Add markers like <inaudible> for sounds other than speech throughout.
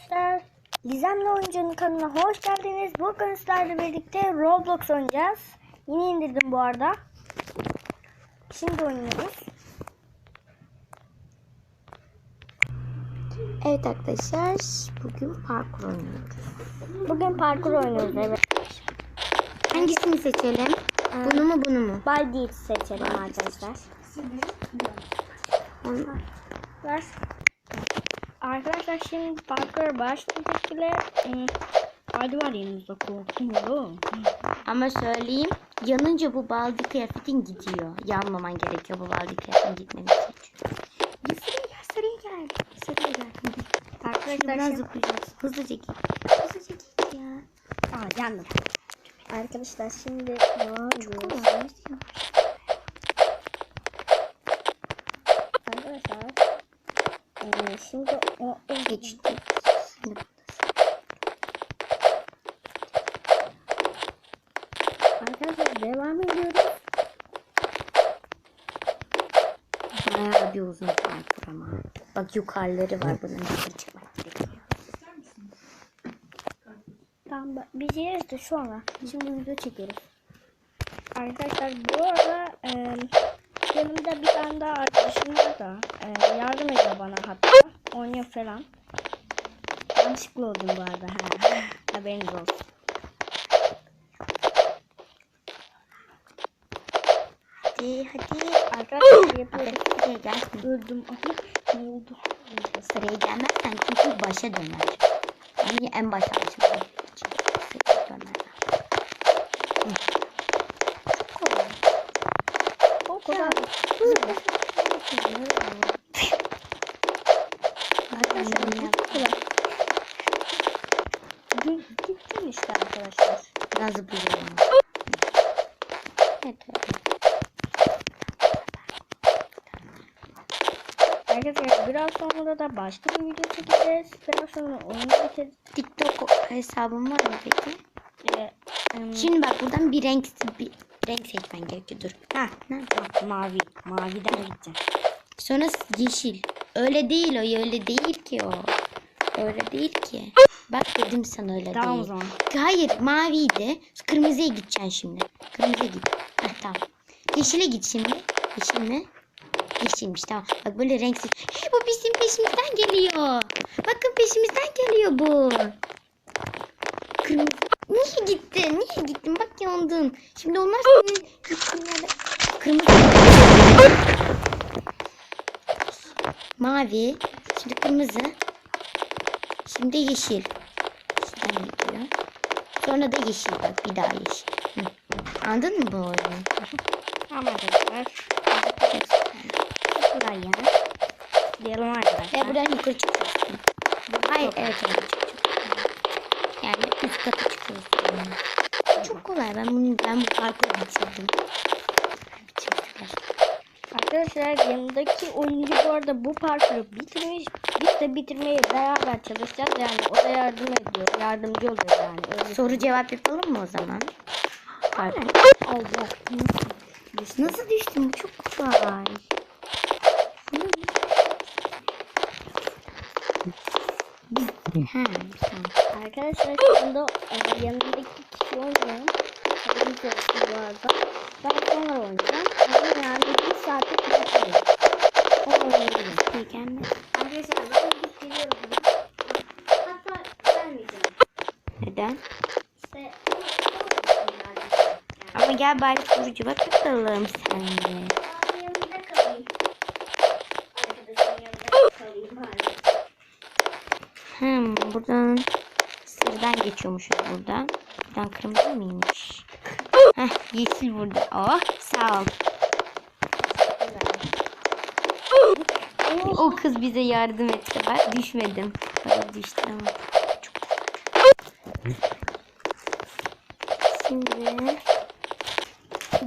arkadaşlar. Gizemli Oyuncu'nun kanalına hoş geldiniz. Bugün sizlerle birlikte Roblox oynayacağız. Yeni indirdim bu arada. Şimdi oynuyoruz. Evet arkadaşlar bugün parkur oynuyoruz. Bugün parkur oynuyoruz evet. Hangisini seçelim? Bunu mu bunu mu? Baldi'yi seçelim arkadaşlar. Onu- Ver. Arkadaşlar şimdi parkur başladık bile. Ee, Hadi var yanımızda korkmuyorum. Ama söyleyeyim yanınca bu baldi kıyafetin gidiyor. Yanmaman gerekiyor bu baldi kıyafetin gitmesi için. Ya sıraya gel sıraya gel. Sıraya gel. Arkadaşlar şimdi... zıplayacağız. Hızlıca git. Hızlıca git ya. Aa yandım. Arkadaşlar şimdi ne yapıyoruz? Kolay. Arkadaşlar ee, şimdi o, Geçti. Arkadaşlar devam ediyoruz. bayağı bir uzun parkur ama. Bak yukarıları var bunun yukarı çıkmak gerekiyor. Tamam biz yeriz de sonra. Şimdi video çekiyoruz. Arkadaşlar bu arada e, yanımda bir tane daha arkadaşım var da e, yardım ediyor bana hatta. Oynuyor falan. Yanlışlıkla oldum bu arada. Ha. <laughs> Haberiniz olsun. Hadi hadi. Arkadaşlar sıraya gel. Öldüm. Ay, ne oldu? Sıraya gelmezsen çünkü başa döner. Yani en başa başa. Döner. Kolay. O kadar. Arkadaşlar bu kolay. Git- Gittim işte arkadaşlar. Biraz zıplıyorum. Evet. Arkadaşlar biraz sonra da başka bir video çekeceğiz. Biraz sonra oyunu bitireceğiz. TikTok hesabın var mı peki? Em, Şimdi bak buradan bir renk bir renk seçmen gerekiyor. Dur. ha, Nerede? bak, mavi. Maviden gideceğim. Sonra yeşil. Öyle değil o. Öyle değil ki o. Öyle değil ki. Bak dedim sana öyle Tamam değil. o zaman. Hayır maviydi. Kırmızıya gideceksin şimdi. Kırmızıya git. Heh, tamam. Yeşile git şimdi. Yeşil mi? Yeşilmiş tamam. Bak böyle renksiz. Hey, bu bizim peşimizden geliyor. Bakın peşimizden geliyor bu. Kırmızı. Niye gittin? Niye gittin? Bak yandın. Şimdi onlar senin gittiğin yerde. Kırmızı. Mavi. Şimdi kırmızı. Şimdi yeşil. Gidiyor. Sonra da yeşil bak bir daha yeşil. Hı. Anladın mı bu oyunu? Tamam arkadaşlar. Buraya ya. Diyelim Ve arkadaşlar. buradan yukarı çıkıyorsun. Hayır evet evet. Yani üst kata çıkıyorsun. Çok kolay ben bunu ben bu parkuru. Bitirdim. Arkadaşlar yanındaki oyuncu bu arada bu parkuru bitirmiş. Biz de bitirmeye beraber çalışacağız. Yani o da yardım ediyor. Yardımcı oluyor yani. Öyle Soru cevap yapalım mı o zaman? Allah. Nasıl düştün? Bu çok kolay. Arkadaşlar şimdi e, yanındaki kişi oynuyor. Bu arada. Sonra oynayacağım. Ama yani bir saate bırakıyorum. O. Peki anne. Arkadaşlar ben gidip geliyorum. Hatta vermeyeceğim. Neden? İşte Ama gel bari sorucu bak bakalım sen de. yanında kalayım. Arkadaşın yanında kalayım bari. Hmm, buradan sırdan geçiyormuşuz buradan. Buradan kırmızı mıymış? Heh, yeşil burada. Oh, sağ ol. O kız bize yardım etti. Ben düşmedim. Ben düştüm. Çok Şimdi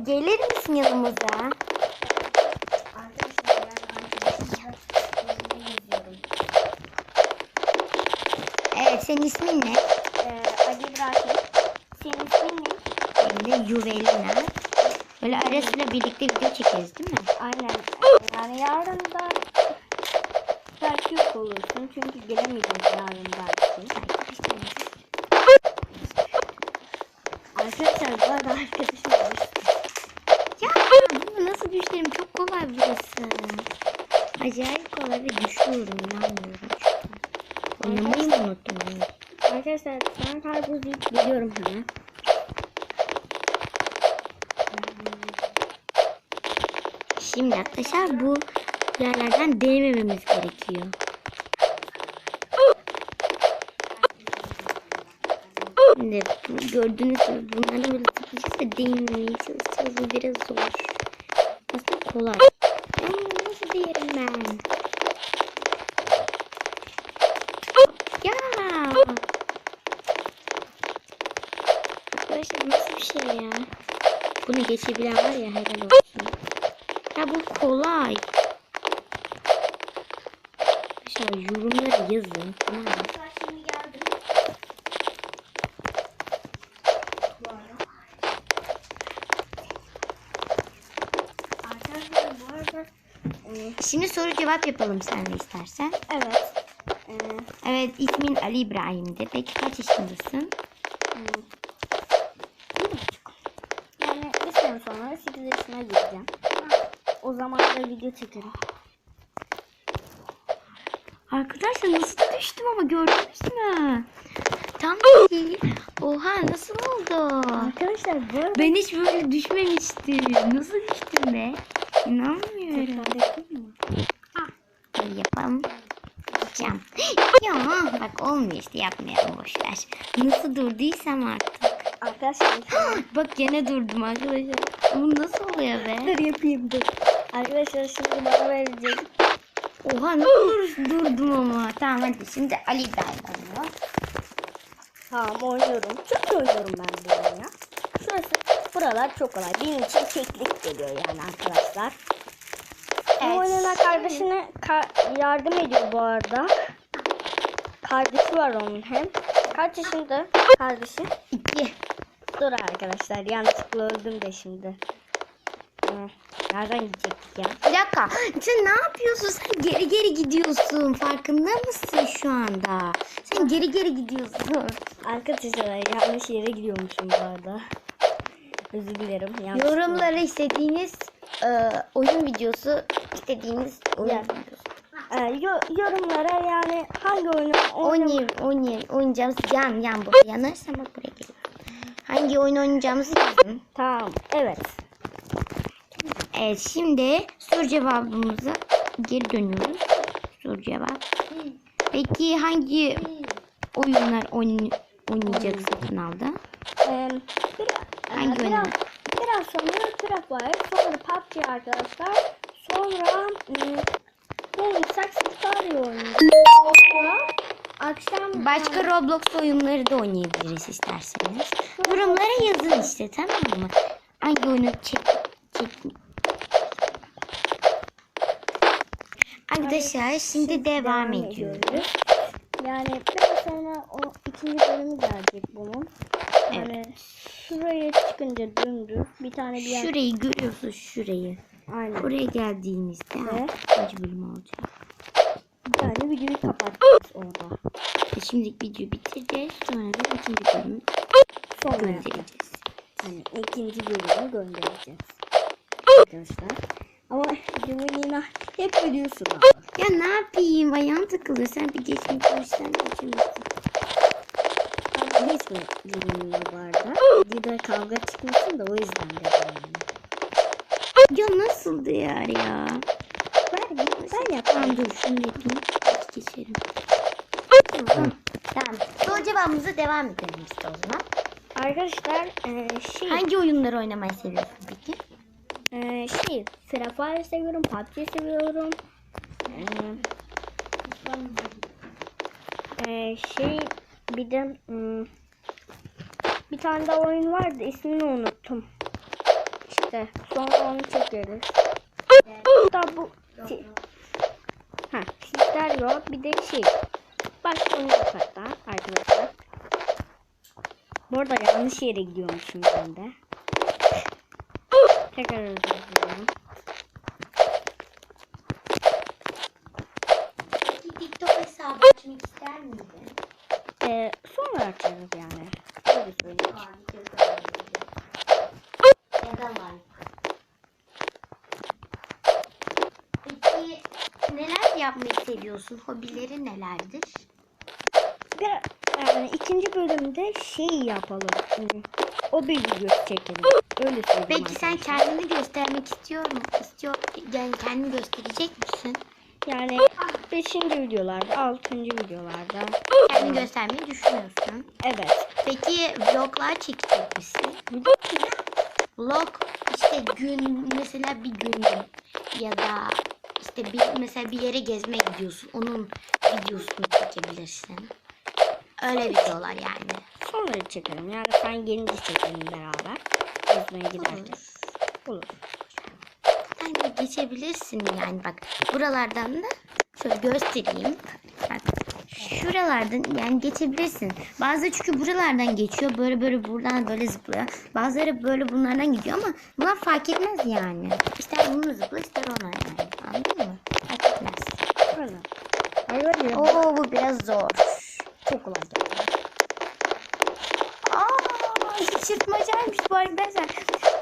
gelir misin yanımıza? Arkadaşlar ben. Evet, senin ismin ne? Juvelina. Böyle Ares'le birlikte video çekeriz değil mi? Aynen. Yani yarın da belki yok olursun. Çünkü gelemeyeceğiz yarın belki. Arkadaşlar bu arada arkadaşım olmuştu. Ya bu nasıl düşlerim? Çok kolay burası. Acayip kolay ve düşüyorum. İnanmıyorum. Oynamayı mı unuttum? Arkadaşlar ben karpuz yiyip biliyorum hemen. Şimdi arkadaşlar bu yerlerden değmememiz gerekiyor. Şimdi gördüğünüz gibi bunları böyle tutacağız ve değmemeye çalışacağız. Bu biraz zor. Aslında kolay. Ay, nasıl diyelim ben? Ya! Arkadaşlar nasıl bir şey ya? Bunu geçebilen var ya helal olsun. Ya bu kolay. Arkadaşlar yorumlara yazın. Tamam mı? Şimdi soru cevap yapalım sen de istersen. evet. E, Evet ismin Ali İbrahim'di. Peki kaç yaşındasın? Hmm. Yani bir sene sonra 8 yaşına gireceğim. O zaman da video çekerim. Arkadaşlar nasıl da düştüm ama gördünüz mü? Tam değil. Oha nasıl oldu? Arkadaşlar bu arada Ben hiç böyle düşmemiştim. Nasıl düştüm be? İnanmıyorum. tekrar yapayım mı? Hadi yapalım. Yapacağım. <gasps> Ya bak olmuyor işte yapmayalım boşver. Nasıl durduysam artık. Arkadaşlar <gasps> Bak gene durdum arkadaşlar. Bu nasıl oluyor be? dur yapayım dur. Arkadaşlar şimdi bana verecek. Oha nasıl dur- durdum ama. Tamam hadi şimdi Ali İbrahim oynuyor. Tamam oynuyorum. Çok oynuyorum ben bu oyunu. Şurası, buralar çok kolay. Benim için keklik geliyor yani arkadaşlar. Bu Evet. oyununa kardeşine ka- yardım ediyor bu arada. Kardeşi var onun hem. Kaç yaşında kardeşi? İki. Dur arkadaşlar yanlışlıkla öldüm de şimdi. Hı, Nereden gidecektik ya? Bir dakika. Sen ne yapıyorsun? Sen geri geri gidiyorsun. Farkında mısın şu anda? Sen geri geri gidiyorsun. Arkadaşlar yanlış yere gidiyormuşum bu arada. Özür dilerim. yanlış Yorumlara istediğiniz e, oyun videosu, istediğiniz oyun Ya. videosu. Yo- yorumlara yani hangi oyunu Oynayayım, oynayayım, oynayacağımız yan yan bu. Yanarsam bak buraya geliyorum. Hangi oyun oynayacağımızı yazın. Tamam. Evet. Evet şimdi soru cevabımıza geri dönüyoruz. Soru cevap. Peki hangi oyunlar oyn oynayacaksın kanalda? Ee, bir, Hangi e, biraz, oyunu? biraz sonra Trap Fire, sonra PUBG arkadaşlar. Sonra hmm, ne oynasak Sicario oynayacağız. Akşam Başka Roblox oyunları da oynayabiliriz isterseniz. Yorumlara yazın işte tamam mı? Hangi oyunu çek, çek. Arkadaşlar şimdi devam ediyoruz. Yani biraz sonra o ikinci bölümü gelecek bunun. Yani şuraya çıkınca dümdüz bir tane bir yer. Şurayı görüyorsunuz şurayı. Aynen. Oraya geldiğimizde Evet. ikinci bölüm olacak. Tane videoyu kapatacağız orada. Ve Şimdilik videoyu bitireceğiz. Sonra da ikinci bölümü Sonra göndereceğiz. Hani ikinci bölümü göndereceğiz. Arkadaşlar. Ama Cumhuriyet'ine hep biliyorsun abi. Ya ne yapayım? Ayağım takılıyor. Sen bir geçemezsin. Abi hiç mi bilmiyor bu arada? Videoda kavga çıkmasın da o yüzden de. Ya nasıl değer ya? Ben, ben yapayım. Tamam dur şunu yapayım. Geçerim. Tamam. Tamam. Soru cevabımıza devam edelim işte o zaman. Arkadaşlar e, şey, Hangi oyunları oynamayı seviyorsun peki? E, şey Free Fire seviyorum, PUBG seviyorum. E, e, şey bir de hmm, bir tane daha oyun vardı ismini unuttum. İşte sonra onu çekeriz. Hatta bu ha, stereo bir de şey başka oyun yok hatta arkadaşlar. Bu arada yanlış yere gidiyormuşum ben de. Tekrar özür TikTok hesabı açmak ister miydin? Ee, sonra açarız yani. Öyle söyleyeyim. ya da like. Peki neler yapmayı seviyorsun? Hobileri nelerdir? Bir, yani ikinci bölümde şey yapalım. O bir video çekelim. Öyle söyleyeyim. Peki sen arkadaşlar. kendini göstermek istiyor musun? İstiyor, yani kendini gösterecek misin? Yani 5. videolarda, 6. videolarda. Kendini göstermeyi düşünüyorsun. Evet. Peki vloglar çekecek misin? Vlog işte gün mesela bir gün ya da işte bir mesela bir yere gezmeye gidiyorsun. Onun videosunu çekebilirsin. Öyle videolar yani. Sonra çekelim. Yani sen gelince çekelim beraber. Gezmeye giderken. Olur. Sen de geçebilirsin yani bak buralardan da şöyle göstereyim. Bak şuralardan yani geçebilirsin. Bazıları çünkü buralardan geçiyor. Böyle böyle buradan böyle zıplıyor. Bazıları böyle bunlardan gidiyor ama bunlar fark etmez yani. İster bunu zıpla ister ona yani. Anladın mı? Fark etmez. Hayır ya. Oo bu biraz zor. Çok kolay bu arkadaşlar.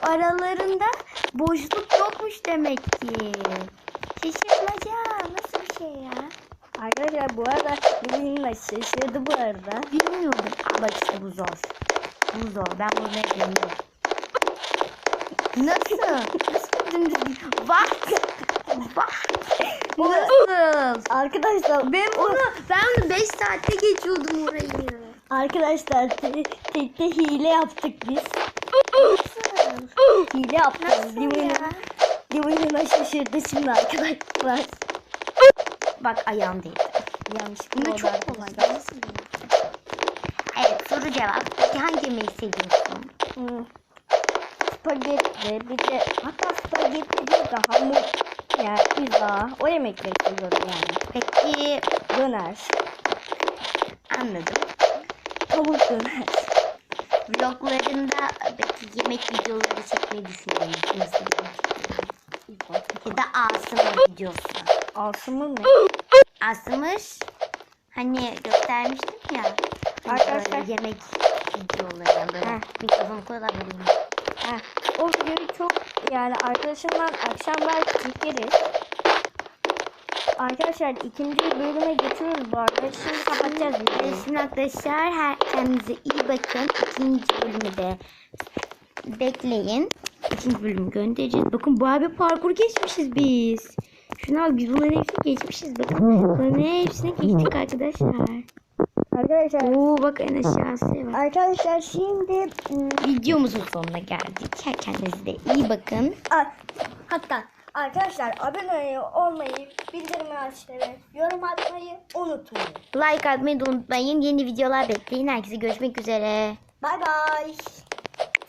Aralarında boşluk yokmuş demek ki. Şaşırtmaca. Nasıl bir şey ya? Arkadaşlar bu arada Yumi'nin şaşırdı bu arada. Bilmiyordum. Bak işte bu zor. Bu zor. Ben bunu bilmiyorum. Nasıl? <laughs> Nasıl dümdüz? Bak. Bak. Nasıl? Arkadaşlar Ben bunu, ben bunu 5 saatte geçiyordum orayı. Arkadaşlar te- tekte hile yaptık biz. Hile yaptık. Nasıl Yumi'nin ya? Yumi'nin şaşırdı şimdi arkadaşlar. Bak ayağım değdi. Yanlışlıkla Bunu çok kolay. Evet soru cevap. Peki hangi yemeği seviyorsun? Hmm. Spagetti bir de hatta spagetti değil de hamur yani pizza o yemekleri seviyorum yani. Peki Döner, anladım. tavuk döner. Vloglarında peki yemek videoları çekmeyi düşünüyor musun? Nasıl bir yemek? Ya da Asım'ın videosu. Asım'ın ne? Asım'ış hani göstermiştim ya. Hani Arkadaşlar- böyle yemek videoları yani böyle Heh. mikrofonu koyuyorlar böyle. Ha, o videoyu çok yani arkadaşımla akşam belki çekeriz. Arkadaşlar ikinci bölüme geçiyoruz bu arada. Şimdi kapatacağız videoyu. şimdi arkadaşlar her, kendinize iyi bakın. İkinci bölümü de bekleyin. İkinci bölümü göndereceğiz. Bakın bu abi parkur geçmişiz biz. Şuna bak biz bunların hepsini geçmişiz. Bakın bunların hepsini geçtik arkadaşlar. Arkadaşlar Oo bak en aşağısı var. Arkadaşlar şimdi Videomuzun sonuna geldik. Kendinize iyi bakın. hatta arkadaşlar abone olmayı, bildirimi açmayı, yorum atmayı unutmayın. Like atmayı da unutmayın. Yeni videolar bekleyin. Herkese görüşmek üzere. Bay bay.